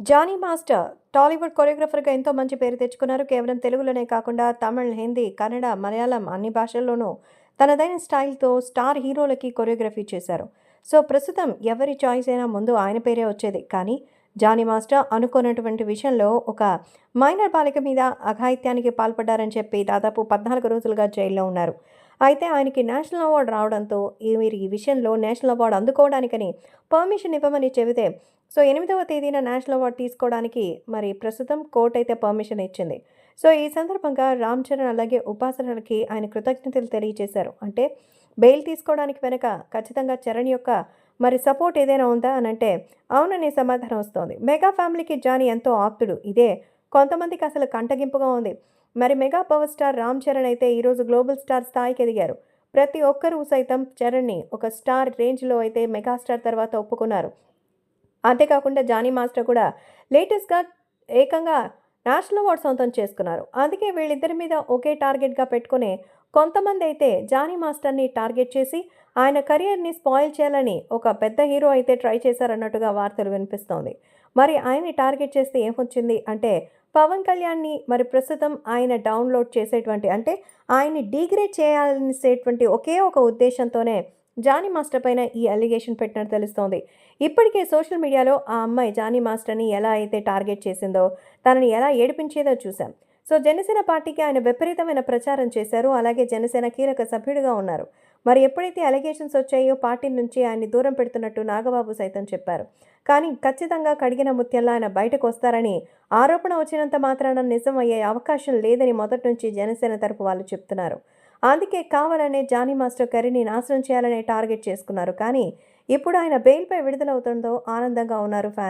Johnny master Tollywood కొరియోగ్రఫర్గా ఎంతో మంచి పేరు తెచ్చుకున్నారు. కేవలం తెలుగులోనే కాకుండా తమిళ్ హిందీ కన్నడ మలయాళం అన్ని భాషల్లోనూ తనదైన స్టైల్తో స్టార్ హీరోలకి కొరియోగ్రఫీ చేశారు. సో ప్రస్తుతం ఎవరి చాయిస్ అయినా ముందు ఆయన పేరే వచ్చేది. కానీ జానీ మాస్టర్ అనుకున్నటువంటి విషయంలో ఒక మైనర్ బాలిక మీద అఘాయిత్యానికి పాల్పడ్డారని చెప్పి దాదాపు పద్నాలుగు రోజులుగా జైల్లో ఉన్నారు. అయితే ఆయనకి నేషనల్ అవార్డు రావడంతో ఈ మీరు ఈ విషయంలో నేషనల్ అవార్డు అందుకోవడానికని పర్మిషన్ ఇవ్వమని చెబితే సో ఎనిమిదవ తేదీన నేషనల్ అవార్డు తీసుకోవడానికి మరి ప్రస్తుతం కోర్టు అయితే పర్మిషన్ ఇచ్చింది. సో ఈ సందర్భంగా రామ్ చరణ్ అలాగే ఉపాసనలకి ఆయన కృతజ్ఞతలు తెలియజేశారు. అంటే బెయిల్ తీసుకోవడానికి వెనక ఖచ్చితంగా చరణ్ యొక్క మరి సపోర్ట్ ఏదైనా ఉందా అని అంటే అవుననే సమాధానం వస్తోంది. మెగా ఫ్యామిలీకి జానీ ఎంతో ఆప్తుడు. ఇదే కొంతమందికి అసలు కంటగింపుగా ఉంది. మరి mega power star Ram Charan అయితే ఈరోజు గ్లోబల్ స్టార్ స్థాయికి ఎదిగారు. ప్రతి ఒక్కరూ సైతం చరణ్ని ఒక స్టార్ రేంజ్లో అయితే మెగాస్టార్ తర్వాత ఒప్పుకున్నారు. అంతేకాకుండా జానీ మాస్టర్ కూడా లేటెస్ట్గా ఏకంగా నేషనల్ అవార్డు సొంతం చేసుకున్నారు. అందుకే వీళ్ళిద్దరి మీద ఒకే టార్గెట్గా పెట్టుకునే కొంతమంది అయితే జానీ మాస్టర్ని టార్గెట్ చేసి ఆయన కెరియర్ని స్పాయిల్ చేయాలని ఒక పెద్ద హీరో అయితే ట్రై చేశారన్నట్టుగా వార్తలు వినిపిస్తోంది. మరి ఆయన్ని టార్గెట్ చేస్తే ఏమొచ్చింది అంటే పవన్ కళ్యాణ్ని మరి ప్రస్తుతం ఆయన డౌన్లోడ్ చేసేటువంటి అంటే ఆయన్ని డిగ్రేడ్ చేయాలనేసేటువంటి ఒకే ఒక ఉద్దేశంతోనే జానీ మాస్టర్ పైన ఈ అలిగేషన్ పెట్టినట్టు తెలుస్తోంది. ఇప్పటికే సోషల్ మీడియాలో ఆ అమ్మాయి జానీ మాస్టర్ని ఎలా అయితే టార్గెట్ చేసిందో తనని ఎలా ఏడిపించేదో చూశాం. సో జనసేన పార్టీకి ఆయన విపరీతమైన ప్రచారం చేశారు. అలాగే జనసేన కీలక సభ్యుడిగా ఉన్నారు. మరి ఎప్పుడైతే అలిగేషన్స్ వచ్చాయో పార్టీ నుంచి ఆయన్ని దూరం పెడుతున్నట్టు నాగబాబు సైతం చెప్పారు. కానీ ఖచ్చితంగా కడిగిన ముత్యంలా ఆయన బయటకు వస్తారని ఆరోపణ వచ్చినంత మాత్రాన నిజం అయ్యే అవకాశం లేదని మొదటి నుంచి జనసేన తరపు వాళ్ళు చెప్తున్నారు. అందుకే కావాలనే జానీ మాస్టర్ కర్రీని నాశనం చేయాలనే టార్గెట్ చేసుకున్నారు. కానీ ఇప్పుడు ఆయన బెయిల్పై విడుదలవుతుందో ఆనందంగా ఉన్నారు ఫ్యాన్స్.